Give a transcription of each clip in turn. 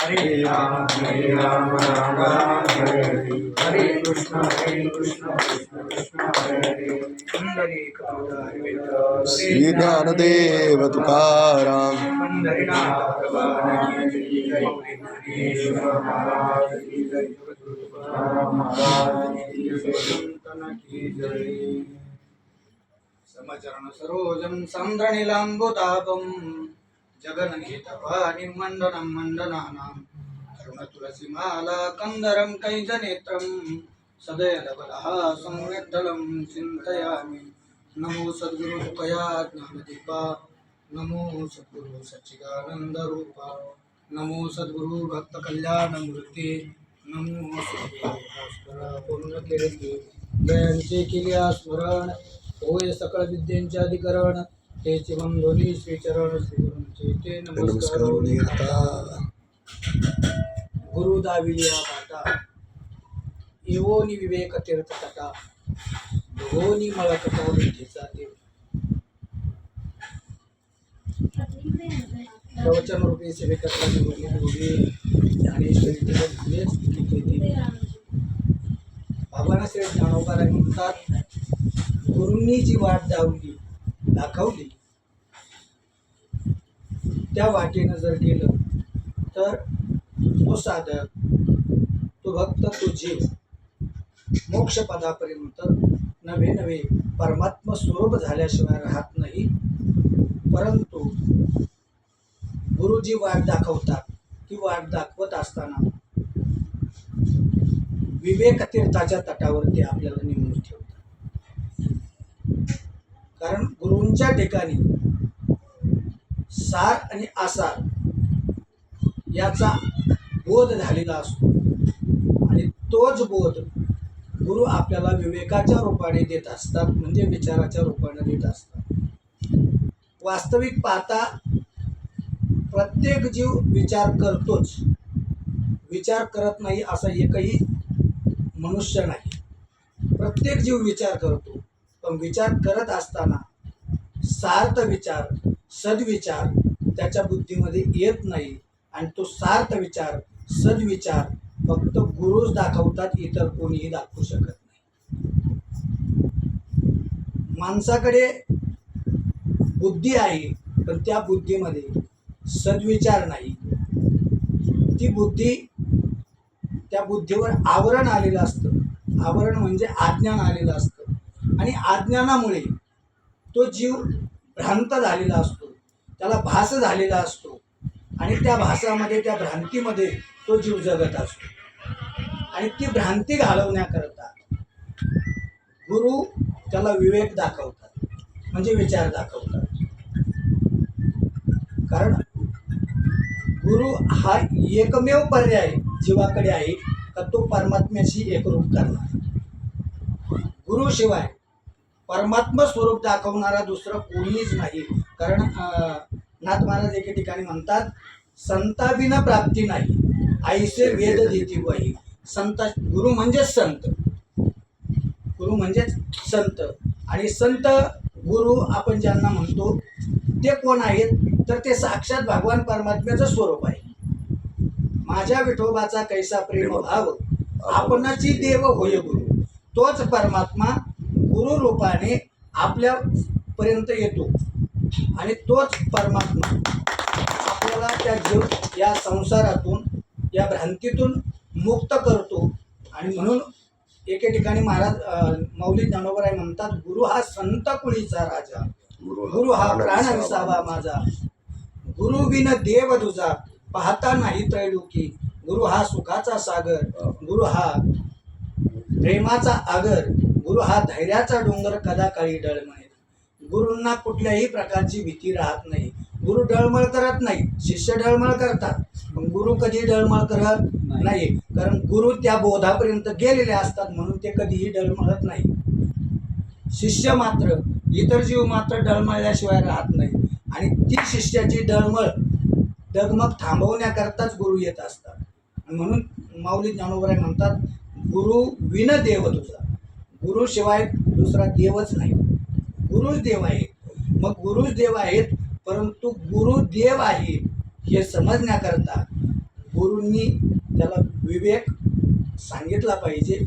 हरे राम हरे राम राम राम हरे हरे। हरे कृष्ण हरे कृष्ण कृष्ण कृष्ण हरे हरे। पुंडरीक विठ्ठल श्री ज्ञानदेव तुकाराम। समचरण सरोजं सन्द्रनिलाम्बुतापं जगन्निहितपाणिं मण्डनानां। करुणतुलसीमाला कन्दरं कैजनेत्रं। सदयलबलः संवेद्दलं चिन्तयामि। नमो सद्गुरुपया ज्ञानदीपा नमो सद्गुरु सच्चिदानन्दरूपा नमो सद्गुरु भक्तकल्याणमूर्ती नमो सद्गुरु भास्करा पुण्यकीर्ती जयांचे स्मरण। होय सकळ विद्यांचे अधिकरण। श्रीचरण श्रीगुरूंचे ते नमस्कार नमस्कार गुरु दाविलिया बाटा येवोनी विवेक तीर्थ तटा. विठ्ठीचा देव. प्रवचन रूपी सेवेकरता निवडली ज्ञानेश्वरी बाबांना म्हणतात गुरूंनी जी वाट दावली दाखवली. त्या वाटेनं जर गेलं तर तो साधक तो भक्त तो जीव मोक्षपदापर्यंत नवे नवे परमात्म स्वरूप झाल्याशिवाय राहत नाही. परंतु गुरुजी वाट दाखवतात ती वाट दाखवत असताना विवेक तीर्थाच्या तटावरती आपल्याला नेमून ठेवतात. कारण गुरूंच्या ठिकाणी सार आणि आसार याचा बोध झालेला असतो. आणि तोच बोध गुरु आपल्याला विवेकाच्या रूपाने देत असतात म्हणजे विचाराच्या रूपाने देत असतात. वास्तविक पाहता प्रत्येक जीव विचार करतोच. विचार करत नाही असा एकही मनुष्य नाही. प्रत्येक जीव विचार करतो. पण विचार करत असताना सार्थ विचार सद्विचार त्याच्या बुद्धीमध्ये येत नाही. आणि तो सार्थ विचार सद्विचार फक्त गुरुच दाखवतात इतर कोणीही दाखवू शकत नाही. माणसाकडे बुद्धी आहे पण त्या बुद्धीमध्ये सद्विचार नाही. ती बुद्धी त्या बुद्धीवर आवरण आलेलं असतं. आवरण म्हणजे आज्ञान आलेलं असतं. आणि अज्ञानामुळे तो जीव भ्रांत झालेला असतो. त्याला भास झालेला असतो. आणि त्या भासामध्ये त्या भ्रांतीमध्ये तो जीव जगत असतो. आणि ती भ्रांती घालवण्याकरता गुरु त्याला विवेक दाखवतात. म्हणजे विचार दाखवतात. कारण गुरु हा एकमेव पर्याय जीवाकडे आहे का तो परमात्म्याशी एकरूप करणार? गुरुशिवाय परमात्मा स्वरूप दाखवणारा दुसरं कोणीच नाही. कारण नाथ महाराज एके ठिकाणी म्हणतात संताविना प्राप्ती नाही. आईसे वेद देती वही. म्हणजे संत गुरु म्हणजेच संत. गुरु म्हणजेच संत. आणि संत गुरु आपण ज्यांना म्हणतो ते कोण आहेत? तर ते साक्षात भगवान परमात्म्याचं स्वरूप आहे. माझ्या विठोबाचा कैसा प्रेम भाव आपणाची देव होय गुरु. तोच परमात्मा गुरु रूपाने आपल्या पर्यंत येतो. आणि तोच परमात्मा आपल्याला त्या जीव या संसारातून या भ्रांतीतून मुक्त करतो. आणि म्हणून एके ठिकाणी महाराज मौली ज्ञानोबराय म्हणतात गुरु हा संत कुळीचा राजा. गुरु हा प्राण विसावा माझा. गुरु बिन देव तुझा पाहता नाही त्रैलोकी. गुरु हा सुखाचा सागर. गुरु हा प्रेमाचा आगर. गुरु हा धैर्याचा डोंगर कदा काळी डळमळे गुरूंना कुठल्याही प्रकारची भीती राहत नाही. गुरु डळमळ करत नाही शिष्य डळमळ करतात. पण गुरु कधी डळमळ करत नाही? कारण गुरु त्या बोधापर्यंत गेलेले असतात म्हणून ते कधीही डळमळत नाही. शिष्य मात्र इतर जीव मात्र डळमळल्याशिवाय राहत नाही. आणि ती शिष्याची डळमळ डगमग थांबवण्याकरताच गुरु येत असतात. म्हणून माऊली ज्ञानोबराय म्हणतात गुरु विन देव तुझा. गुरुशिवाय दुसरा देवच नाही. गुरुच देव आहे मग गुरुच देव आहेत परंतु गुरुदेव आहे हे समजण्याकरता गुरूंनी त्याला विवेक सांगितला पाहिजे.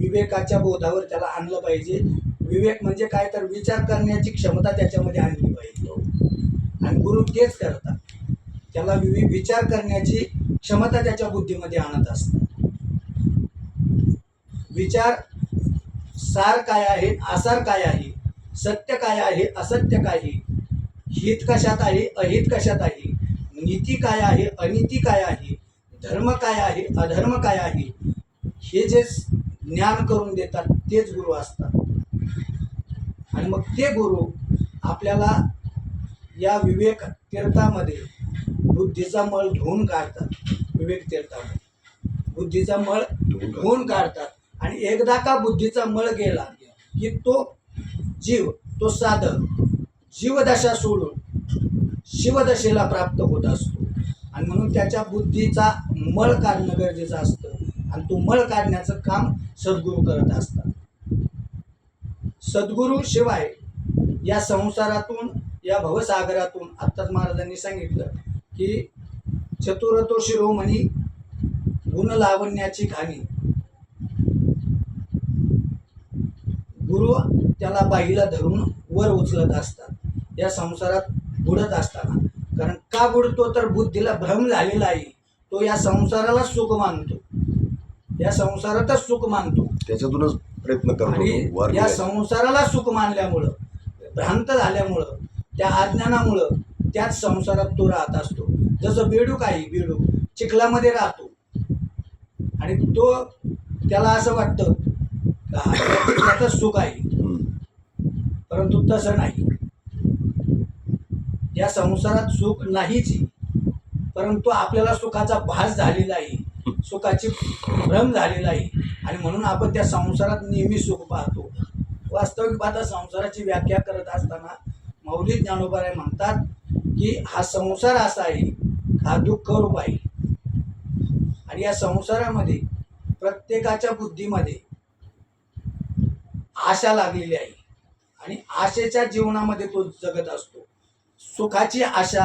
विवेकाच्या बोधावर त्याला आणलं पाहिजे. विवेक म्हणजे काय? तर विचार करण्याची क्षमता त्याच्यामध्ये आणली पाहिजे. आणि गुरु तेच करतात. त्याला विवि विचार करण्याची क्षमता त्याच्या बुद्धीमध्ये आणत असतात. विचार सार काय आहे आसार काय आहे सत्य काय आहे असत्य काय आहे हित कशात आहे अहित कशात आहे नीती काय आहे अनिती काय आहे धर्म काय आहे अधर्म काय आहे हे जे ज्ञान करून देतात तेच गुरु असतात. आणि मग ते गुरु आपल्याला या विवेक तीर्थामध्ये बुद्धीचा मळ धुवून काढतात. विवेक तीर्थामध्ये. बुद्धीचा मळ धुवून काढतात. आणि एकदा का बुद्धीचा मळ गेला की तो जीव तो साधक जीवदशा सोडून शिवदशेला प्राप्त होत असतो. आणि म्हणून त्याच्या बुद्धीचा मळ काढणं गरजेचं असतं. आणि तो मळ काढण्याचं काम सद्गुरू करत असतात. सद्गुरू शिवाय या संसारातून या भवसागरातून आत्ताच महाराजांनी सांगितलं की चतुरतो शिरोमणी गुण लावण्याची गुरु त्याला बाईला धरून वर उचलत असतात. या संसारात बुडत असताना. कारण का बुडतो? तर बुद्धीला भ्रम झालेला आहे. तो या संसाराला सुख मानतो. या संसारातच सुख मानतो. त्याच्यातूनच प्रयत्न करतो या. संसाराला सुख मानल्यामुळं भ्रांत झाल्यामुळं त्या अज्ञानामुळं त्याच संसारात तो राहत असतो. जसं बेडूक आहे बेडूक चिखलामध्ये राहतो. आणि तो त्याला असं वाटतं चिखलातच सुख आहे. परंतु तसं नाही. या संसारात सुख नाहीच. परंतु आपल्याला सुखाचा भास झालेला आहे. सुखाची भ्रम झालेला आहे. आणि म्हणून आपण त्या संसारात नेहमी सुख पाहतो. वास्तविक पाहता संसाराची व्याख्या करत असताना मौलिक ज्ञानोबाराय म्हणतात की हा संसार असा आहे हा दुःख रूप आहे. आणि या संसारामध्ये प्रत्येकाच्या बुद्धीमध्ये आशा लागलेली आहे. आणि आशेच्या जीवनामध्ये तो जगत असतो. सुखाची आशा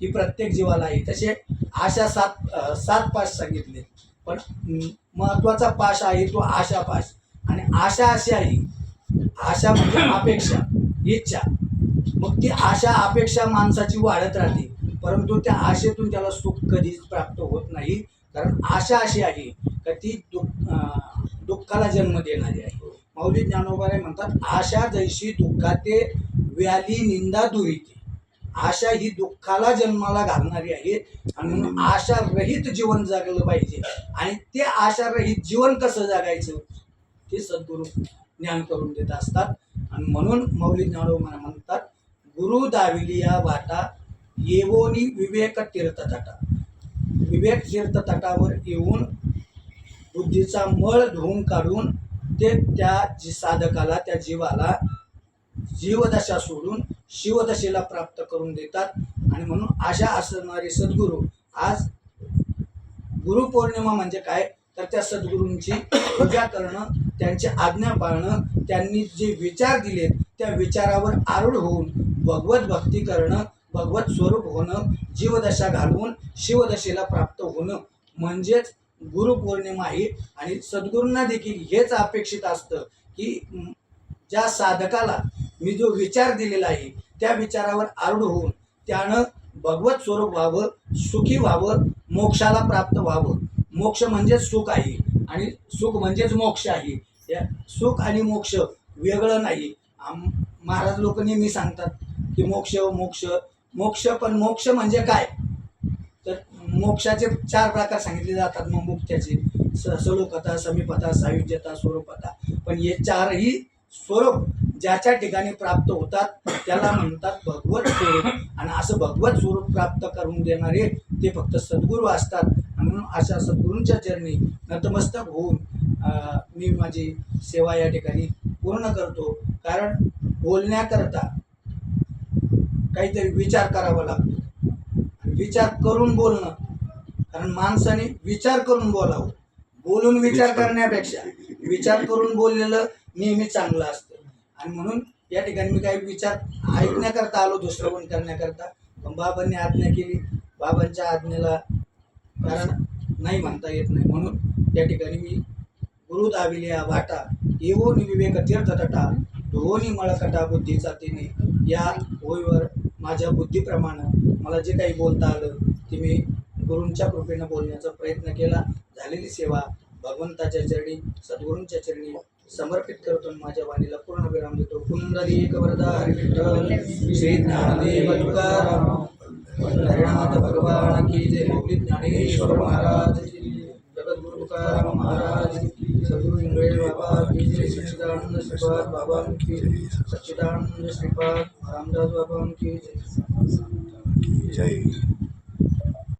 ही प्रत्येक जीवाला आहे. तसे आशा सात सात पाश सांगितले. पण महत्त्वाचा पाश आहे तो आशा पाश आणि आशा अशी आहे आशा म्हणजे अपेक्षा इच्छा. मग ती आशा अपेक्षा माणसाची वाढत राहते. परंतु त्या आशेतून त्याला सुख कधीच प्राप्त होत नाही. कारण आशा अशी आहे का ती दुःख दुःखाला जन्म देणारी आहे. माऊली ज्ञानोबारे म्हणतात आशा जैशी दुःखाते व्याली निंदा दुरिते. आशा ही दुःखाला जन्माला घालणारी आहे. आणि आशा रहित जीवन जगलं पाहिजे. आणि ते आशा रहित जीवन कसं जगायचं? ते सद्गुरू ज्ञान करून देत असतात. आणि म्हणून मौली ज्ञानोबा म्हणतात गुरु दाविलिया वाटा येवोनी विवेक तीर्थतटा. विवेक तीर्थतटावर येऊन बुद्धीचा मळ धुवून काढून ते त्या जी साधकाला त्या जीवाला जीवदशा सोडून शिवदशेला प्राप्त करून देतात. आणि म्हणून अशा असणारे सद्गुरू आज गुरुपौर्णिमा म्हणजे काय? तर त्या सद्गुरूंची पूजा करणं त्यांची आज्ञा पाळणं त्यांनी जे विचार दिलेत त्या विचारावर आरूढ होऊन भगवत भक्ती करणं भगवत स्वरूप होणं जीवदशा घालवून शिवदशेला प्राप्त होणं म्हणजेच गुरुपौर्णिमा आहे आणि सद्गुरूंना देखील हेच अपेक्षित असतं की ज्या साधकाला मी जो विचार दिलेला आहे त्या विचारावर आरूढ होऊन त्यानं भगवत स्वरूप व्हावं सुखी व्हावं मोक्षाला प्राप्त व्हावं. मोक्ष म्हणजेच सुख आहे आणि सुख म्हणजेच मोक्ष आहे. या सुख आणि मोक्ष वेगळं नाही. आम- महाराज लोक नेहमी सांगतात की मोक्ष मोक्ष मोक्ष पण मोक्ष म्हणजे काय? मोक्षाचे चार प्रकार सांगितले जातात. मग मुक्त्याचे स सलोकता समीपता सायुज्यता स्वरूपता. पण हे चारही स्वरूप ज्याच्या ठिकाणी प्राप्त होतात त्याला म्हणतात भगवत स्वरूप. आणि असं भगवत स्वरूप प्राप्त करून देणारे ते फक्त सद्गुरू असतात. म्हणून अशा सद्गुरूंच्या चरणी नतमस्तक होऊन मी माझी सेवा या ठिकाणी पूर्ण करतो. कारण बोलण्याकरता काहीतरी विचार करावा लागतो. विचार करून बोलणं. कारण माणसाने विचार करून बोलावं. बोलून विचार करण्यापेक्षा विचार करून बोललेलं नेहमी चांगलं असतं. आणि म्हणून या ठिकाणी मी काही विचार ऐकण्याकरता आलो दुसरं पण करण्याकरता. पण बाबांनी आज्ञा केली. बाबांच्या आज्ञेला कारण नाही म्हणता येत नाही. म्हणून या ठिकाणी मी गुरु दाविल्या वाटा येऊन विवेक तीर्थ तटा दोन्ही मळकटा बुद्धीचा तिने या ओळीवर माझ्या बुद्धीप्रमाणे मला जे काही बोलता आलं ते मी गुरूंच्या कृपेनं बोलण्याचा प्रयत्न केला. झालेली सेवा भगवंताच्या चरणी सद्गुरूंच्या चरणी समर्पित करतो माझ्या वाणीला पूर्ण विराम देतो. कुंडली एक विठ्ठल श्री ज्ञानदेव तुकाराम. हरिनाथ भगवान की जय. मौली ज्ञानेश्वर महाराज जगद्गुरु तुकाराम महाराज सद्गुरु इंगळे बाबा की जय. सच्चिदानंद श्रीपाद बाबा की सच्चिदानंद श्रीपाद रामदास बाबा की जय. जय